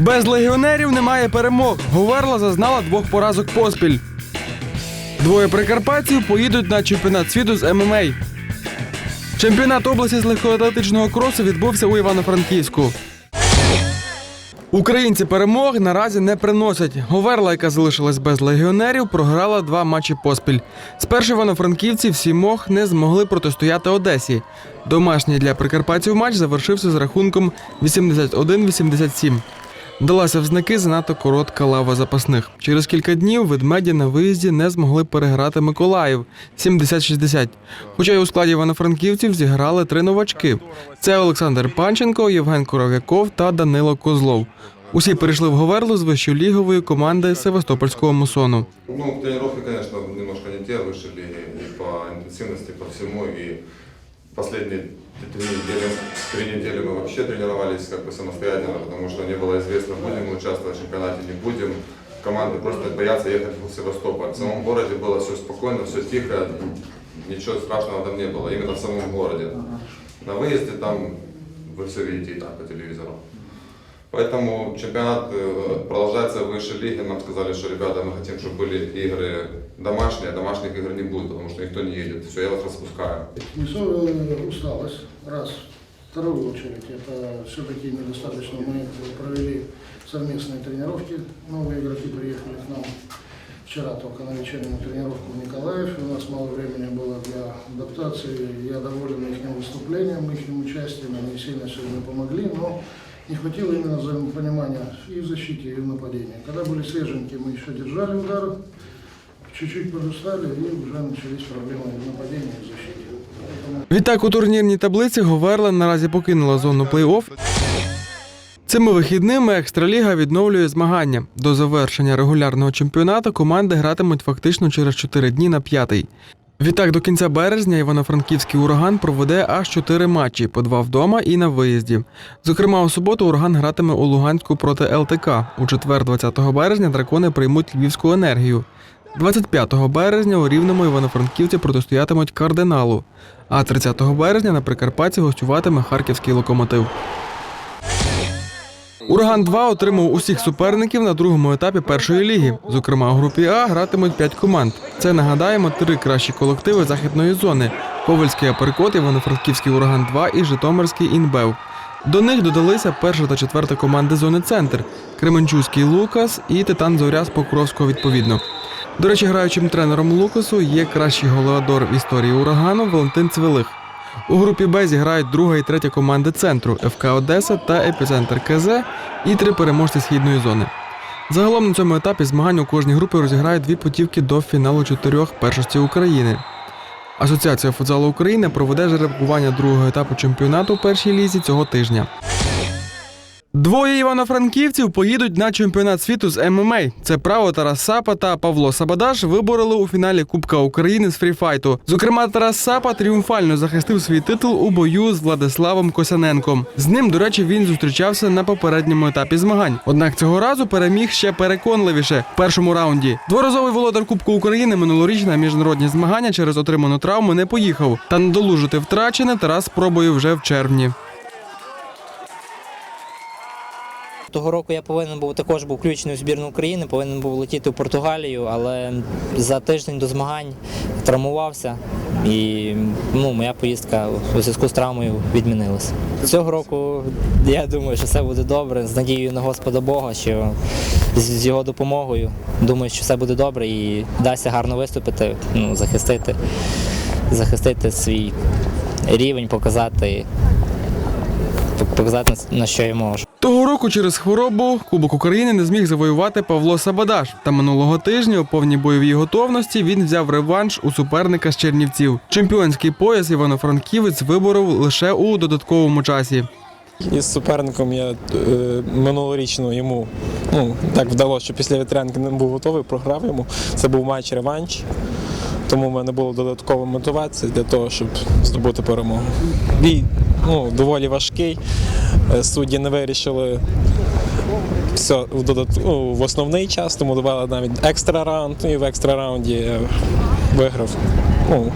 Без легіонерів немає перемог. Говерла зазнала двох поразок поспіль. Двоє прикарпатців поїдуть на чемпіонат світу з ММА. Чемпіонат області з легкоатлетичного кросу відбувся у Івано-Франківську. Українці перемог наразі не приносять. Говерла, яка залишилась без легіонерів, програла два матчі поспіль. Спершу івано-франківці в сімох не змогли протистояти Одесі. Домашній для прикарпатців матч завершився з рахунком 81-87. Далася в знаки занадто коротка лава запасних. Через кілька днів ведмеді на виїзді не змогли переграти Миколаїв 70-60. Хоча й у складі івано-франківців зіграли три новачки: це Олександр Панченко, Євген Коров'яков та Данило Козлов. Усі перейшли в Говерлу з вищолігової команди Севастопольського мусону. Ну, тренировки, конечно, немножко не те высшей лиги и по интенсивности, по всему. И последние три недели, три недели мы вообще тренировались как бы самостоятельно, потому что не было известно, будем мы участвовать в чемпионате, не будем. Команды просто боятся ехать в Севастополь. В самом городе было все спокойно, все тихо, ничего страшного там не было, именно в самом городе. На выезде там вы все видите и так по телевизору. Поэтому чемпионат э, продолжается в высшей лиге. Нам сказали, что ребята, мы хотим, чтобы были игры домашние, а домашних игр не будет, потому что никто не едет. Все, я вас распускаю. Несу э, усталость, раз. Вторую очередь, это все-таки недостаточно. Мы провели совместные тренировки, новые игроки приехали к нам вчера только на вечернюю тренировку в Николаев. У нас мало времени было для адаптации. Я доволен их выступлением, их участием. Они сильно сегодня помогли, но не хватило именно взаимопонимания и в защите, и в нападении. Когда были свеженькие, мы еще держали удары, чуть-чуть подустали, и уже начались проблемы в нападении и в защите. Поэтому Відтак у турнірній таблиці Говерла наразі покинула зону плей-офф. Цими вихідними екстраліга відновлює змагання. До завершення регулярного чемпіонату команди гратимуть фактично через 4 дні на п'ятий. Відтак до кінця березня Івано-Франківський ураган проведе аж 4 матчі по два вдома і на виїзді. Зокрема, у суботу ураган гратиме у Луганську проти ЛТК. У четвер, 20 березня, дракони приймуть львівську енергію. 25 березня у Рівному івано-франківці протистоятимуть кардиналу. А 30 березня на Прикарпатті гостюватиме харківський локомотив. Ураган 2 отримав усіх суперників на другому етапі першої ліги. Зокрема, у групі А гратимуть 5 команд. Це нагадаємо три кращі колективи західної зони: Ковальський Аперкот, Івано-Франківський ураган 2 і Житомирський Інбев. До них додалися перша та четверта команди зони Центр, Кременчуцький Лукас і Титан Зоря з Покровського відповідно. До речі, граючим тренером Лукасу є кращий голеадор в історії урагану Валентин Цвилих. У групі Б зіграють друга і третя команди центру ФК Одеса та Епіцентр КЗ і три переможці східної зони. Загалом на цьому етапі змагань у кожній групі розіграють дві путівки до фіналу чотирьох першості України. Асоціація футзалу України проведе жеребкування другого етапу чемпіонату у першій лізі цього тижня. Двоє івано-франківців поїдуть на чемпіонат світу з ММА. Це право Тарас Сапа та Павло Сабадаш вибороли у фіналі Кубка України з фріфайту. Зокрема, Тарас Сапа тріумфально захистив свій титул у бою з Владиславом Косяненком. З ним, до речі, він зустрічався на попередньому етапі змагань. Однак цього разу переміг ще переконливіше в першому раунді. Дворазовий володар Кубку України минулоріч на міжнародні змагання через отриману травму не поїхав. Та надолужити втрачене Тарас спробує вже в червні. Того року я повинен був також був включений у збірну України, повинен був летіти в Португалію, але за тиждень до змагань травмувався і ну, моя поїздка у зв'язку з травмою відмінилася. Цього року я думаю, що все буде добре. З надією на Господа Бога, що з його допомогою думаю, що все буде добре і вдасться гарно виступити, ну, захистити, захистити свій рівень, показати, показати на що я можу. Того року через хворобу Кубок України не зміг завоювати Павло Сабадаш. Та минулого тижня у повній бойовій готовності він взяв реванш у суперника з Чернівців. Чемпіонський пояс Івано-Франківець виборов лише у додатковому часі. Із суперником я е, минулорічно йому ну, так вдалося, що після вітрянки не був готовий, програв йому. Це був матч реванш. Тому в мене було додатково мотивація для того, щоб здобути перемогу. Бій ну, доволі важкий. Е, Судді не вирішили все в, додат... ну, в основний час, тому давали навіть екстра раунд, і в екстра раунді виграв. Ну,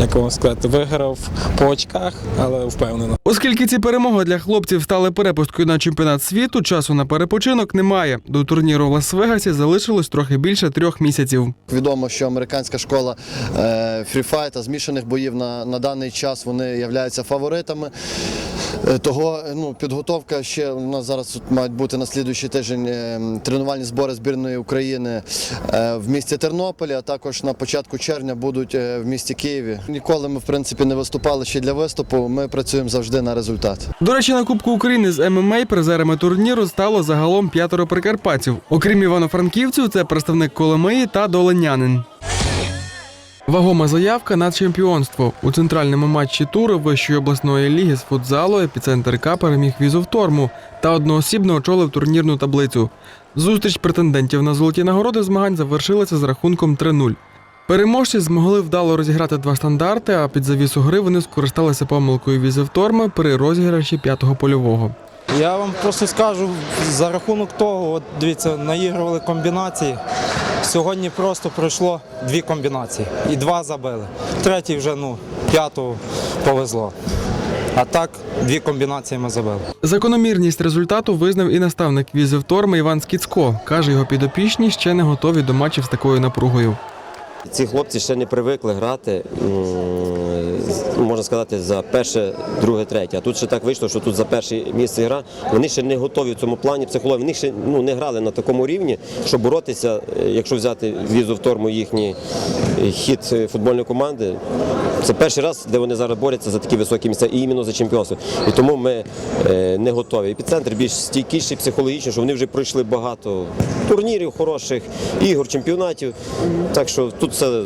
як вам сказати, виграв по очках, але впевнено. Оскільки ці перемоги для хлопців стали перепусткою на чемпіонат світу, часу на перепочинок немає. До турніру в Лас-Вегасі залишилось трохи більше трьох місяців. Відомо, що американська школа е, фріфайта, змішаних боїв на, на даний час вони являються фаворитами. Е, Того ну, підготовка ще у нас зараз мають бути на слідуючий тиждень е, тренувальні збори збірної України е, в місті Тернополі, а також на початку червня будуть е, в місті Києві. Ніколи ми в принципі не виступали ще для виступу. Ми працюємо завжди на результат. До речі, на Кубку України з ММА призерами турніру стало загалом п'ятеро прикарпатців. Окрім івано-франківців, це представник Коломиї та Доленянин. Вагома заявка на чемпіонство. У центральному матчі туру Вищої обласної ліги з футзалу епіцентр К переміг візовторму та одноосібно очолив турнірну таблицю. Зустріч претендентів на золоті нагороди змагань завершилася з рахунком 3-0. Переможці змогли вдало розіграти два стандарти, а під завісу гри вони скористалися помилкою візовторми при розіграші п'ятого польового. Я вам просто скажу за рахунок того, от дивіться, наігрували комбінації. Сьогодні просто пройшло дві комбінації і два забили. Третій вже ну, п'ятого повезло. А так, дві комбінації ми забили. Закономірність результату визнав і наставник візовторми Іван Скіцко. Каже, його підопічні ще не готові до матчів з такою напругою. Ці хлопці ще не привикли грати, м, можна сказати, за перше, друге, третє. А тут ще так вийшло, що тут за перше місце гра. Вони ще не готові в цьому плані психології. Вони ще ну, не грали на такому рівні, щоб боротися, е, якщо взяти візу в торму їхній хід футбольної команди. Це перший раз, де вони зараз борються за такі високі місця, і іменно за чемпіонство. І тому ми е, не готові. Епіцентр більш стійкіший психологічно, що вони вже пройшли багато турнірів, хороших ігор, чемпіонатів. Так що тут все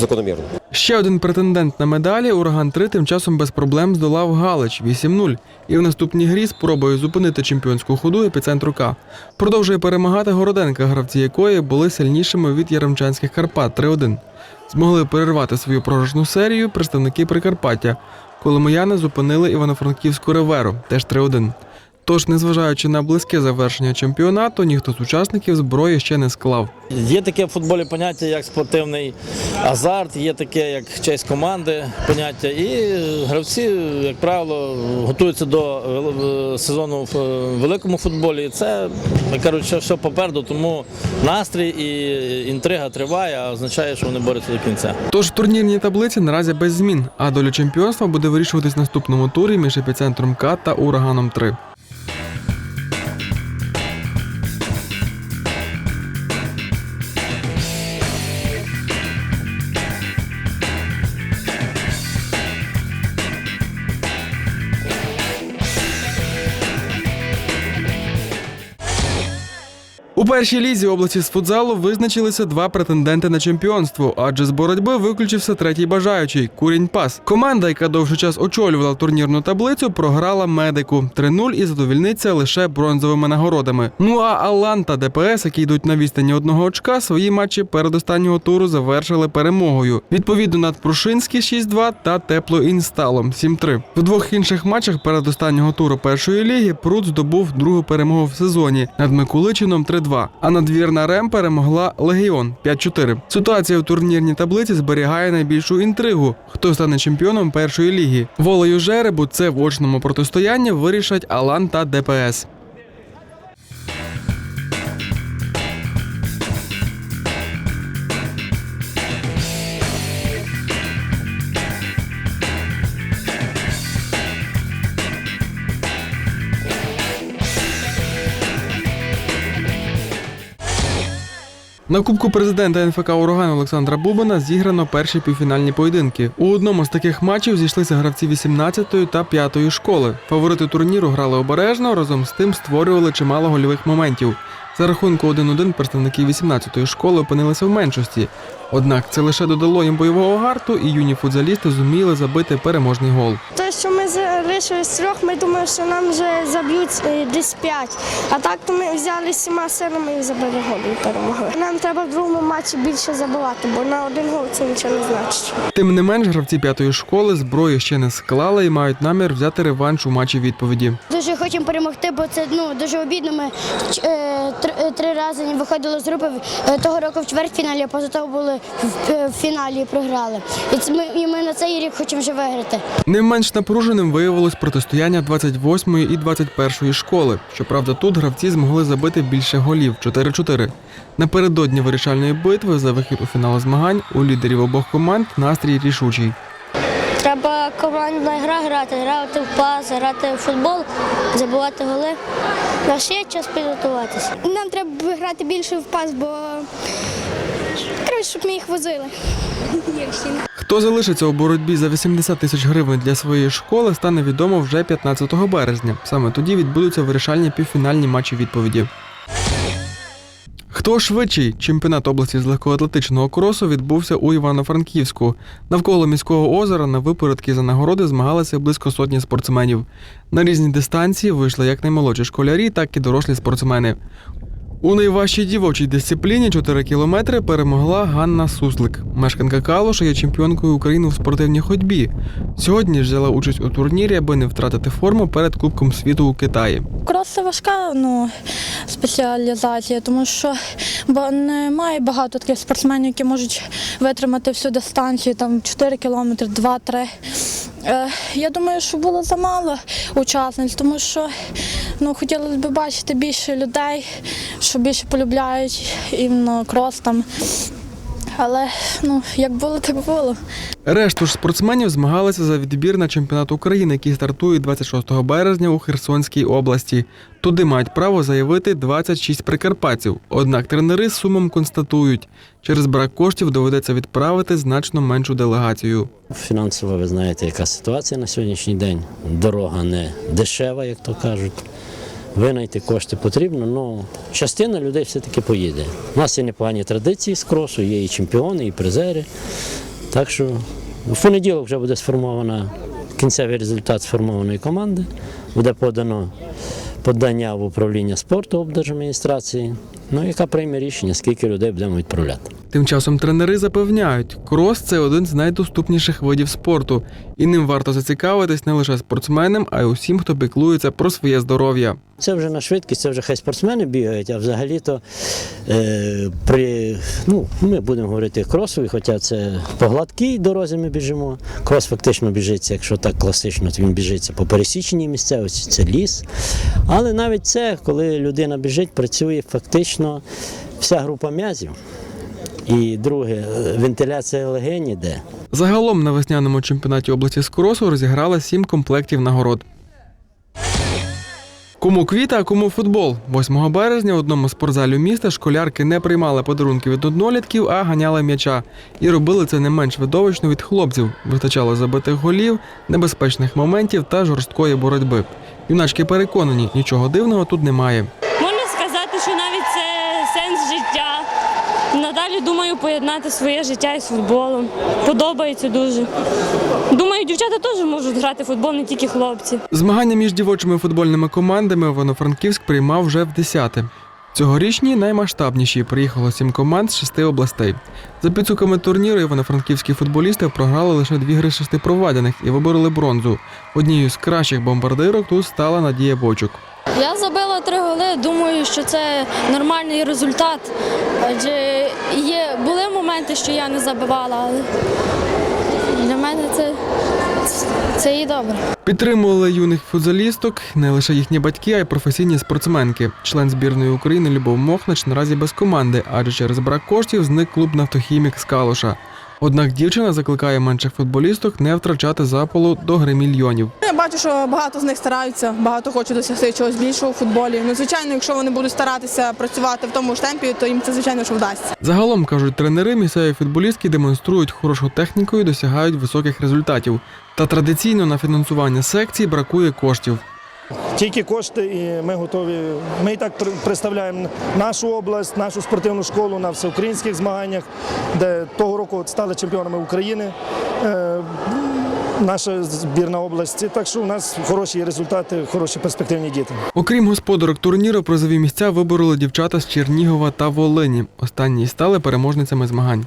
закономірно. Ще один претендент на медалі ураган 3 тим часом без проблем здолав Галич 8-0. І в наступній грі спробує зупинити чемпіонську ходу епіцентру К. Продовжує перемагати Городенка, гравці якої були сильнішими від Яремчанських Карпат 3-1. Змогли перервати свою пророжну серію представники Прикарпаття. Коломияни зупинили Івано-Франківську Реверу, теж 3-1. Тож, незважаючи на близьке завершення чемпіонату, ніхто з учасників зброї ще не склав. Є таке в футболі поняття, як спортивний азарт, є таке, як честь команди поняття. І гравці, як правило, готуються до сезону в е, великому футболі. І це, кажуть, що все попереду, тому настрій і інтрига триває, а означає, що вони борються до кінця. Тож в турнірній таблиці наразі без змін, а доля чемпіонства буде вирішуватись в наступному турі між епіцентром К та ураганом 3. Першій лізі області з футзалу визначилися два претенденти на чемпіонство, адже з боротьби виключився третій бажаючий Курінь Пас. Команда, яка довший час очолювала турнірну таблицю, програла медику 3-0 і задовільниться лише бронзовими нагородами. Ну а Алан та ДПС, які йдуть на відстані одного очка, свої матчі передостаннього туру завершили перемогою. Відповідно над Прушинський 6-2 та Тепло Інсталом 7-3. В двох інших матчах передостаннього туру першої ліги Прут здобув другу перемогу в сезоні над Миколичином 3-2, а надвірна Рем перемогла Легіон 5-4. Ситуація у турнірній таблиці зберігає найбільшу інтригу. Хто стане чемпіоном першої ліги? Волею жеребу це в очному протистоянні вирішать Алан та ДПС. На Кубку президента НФК Ураган Олександра Бубина зіграно перші півфінальні поєдинки. У одному з таких матчів зійшлися гравці 18-ї та 5-ї школи. Фаворити турніру грали обережно, разом з тим створювали чимало гольових моментів. За рахунку 1-1 представники 18-ї школи опинилися в меншості. Однак це лише додало їм бойового гарту, і юні футзалісти зуміли забити переможний гол. Те, що ми залишились з трьох, ми думали, що нам вже заб'ють е, десь п'ять. А так то ми взяли всіма силами і забили гол і перемогли. Нам треба в другому матчі більше забивати, бо на один гол це нічого не значить. Тим не менш, гравці п'ятої школи зброї ще не склали і мають намір взяти реванш у матчі відповіді. Дуже хочемо перемогти, бо це ну дуже обідно. Ми е, три, е, три рази не виходили з групи. Того року в чвертьфіналі, а поза того були в, е, фіналі програли. І ми, і ми на цей рік хочемо вже виграти. Не менш напруженим виявилось протистояння 28-ї і 21-ї школи. Щоправда, тут гравці змогли забити більше голів 4-4. Напередодні вирішальної битви за вихід у фінал змагань у лідерів обох команд настрій рішучий. Треба командна гра грати, грати в пас, грати в футбол, забивати голи. Нас є час підготуватися. Нам треба грати більше в пас, бо щоб ми їх возили. Хто залишиться у боротьбі за 80 тисяч гривень для своєї школи, стане відомо вже 15 березня. Саме тоді відбудуться вирішальні півфінальні матчі відповіді. Хто швидший? Чемпіонат області з легкоатлетичного кросу відбувся у Івано-Франківську. Навколо міського озера на випередки за нагороди змагалися близько сотні спортсменів. На різні дистанції вийшли як наймолодші школярі, так і дорослі спортсмени. У найважчій дівочій дисципліні 4 кілометри перемогла Ганна Суслик. Мешканка Калуша є чемпіонкою України у спортивній ходьбі. Сьогодні ж взяла участь у турнірі, аби не втратити форму перед Кубком світу у Китаї. Крос це важка ну, спеціалізація, тому що бо немає багато таких спортсменів, які можуть витримати всю дистанцію, там 4 кілометри, 2-3. Е, я думаю, що було замало учасниць, тому що ну, хотілося б бачити більше людей, що більше полюбляють іменно крос там. Але ну, як було, так було. Решту ж спортсменів змагалися за відбір на чемпіонат України, який стартує 26 березня у Херсонській області. Туди мають право заявити 26 прикарпатців. Однак тренери з сумом констатують, через брак коштів доведеться відправити значно меншу делегацію. Фінансово ви знаєте, яка ситуація на сьогоднішній день. Дорога не дешева, як то кажуть. Винайти кошти потрібно, але частина людей все-таки поїде. У нас є непогані традиції з кросу, є і чемпіони, і призери. Так що в понеділок вже буде сформована кінцевий результат сформованої команди. Буде подано подання в управління спорту облдержадміністрації, ну, яка прийме рішення, скільки людей будемо відправляти. Тим часом тренери запевняють, крос це один з найдоступніших видів спорту, і ним варто зацікавитись не лише спортсменам, а й усім, хто піклується про своє здоров'я. Це вже на швидкість, це вже хай спортсмени бігають, а взагалі-то е, при, ну, ми будемо говорити кросові, хоча це по гладкій дорозі ми біжимо. Крос фактично біжиться, якщо так класично, то він біжиться по пересіченій місцевості, це ліс. Але навіть це, коли людина біжить, працює фактично вся група м'язів. І друге, вентиляція легень іде. Загалом на весняному чемпіонаті області з кросу розіграли сім комплектів нагород. Кому квіта, а кому футбол. 8 березня в одному з спортзалів міста школярки не приймали подарунки від однолітків, а ганяли м'яча. І робили це не менш видовищно від хлопців. Вистачало забитих голів, небезпечних моментів та жорсткої боротьби. Юначки переконані, нічого дивного тут немає. Можна сказати, що навіть це сенс життя. Надалі думаю поєднати своє життя із футболом. Подобається дуже. Думаю, дівчата теж можуть грати в футбол, не тільки хлопці. Змагання між дівочими футбольними командами Івано-Франківськ приймав вже в десяте. Цьогорічні наймасштабніші приїхало сім команд з шести областей. За підсумками турніру івано-франківські футболісти програли лише дві гри шести проведених і вибороли бронзу. Однією з кращих бомбардирок тут стала Надія Бочук. Я забила три голи. Думаю, що це нормальний результат. Адже є, були моменти, що я не забивала, але для мене це, це і добре. Підтримували юних футзалісток не лише їхні батьки, а й професійні спортсменки. Член збірної України Любов Мохнач наразі без команди, адже через брак коштів зник клуб Нафтохімік з Калуша. Однак дівчина закликає менших футболісток не втрачати запалу до гри мільйонів. Я бачу, що багато з них стараються, багато хочуть досягти чогось більшого у футболі. Ну, звичайно, якщо вони будуть старатися працювати в тому ж темпі, то їм це звичайно що вдасться. Загалом кажуть тренери, місцеві футболістки демонструють хорошу техніку і досягають високих результатів. Та традиційно на фінансування секцій бракує коштів. Тільки кошти, і ми готові. Ми і так представляємо нашу область, нашу спортивну школу на всеукраїнських змаганнях, де того року стали чемпіонами України. Е, Наша збірна області, так що у нас хороші результати, хороші перспективні діти. Окрім господарок турніру, призові місця вибороли дівчата з Чернігова та Волині. Останні стали переможницями змагань.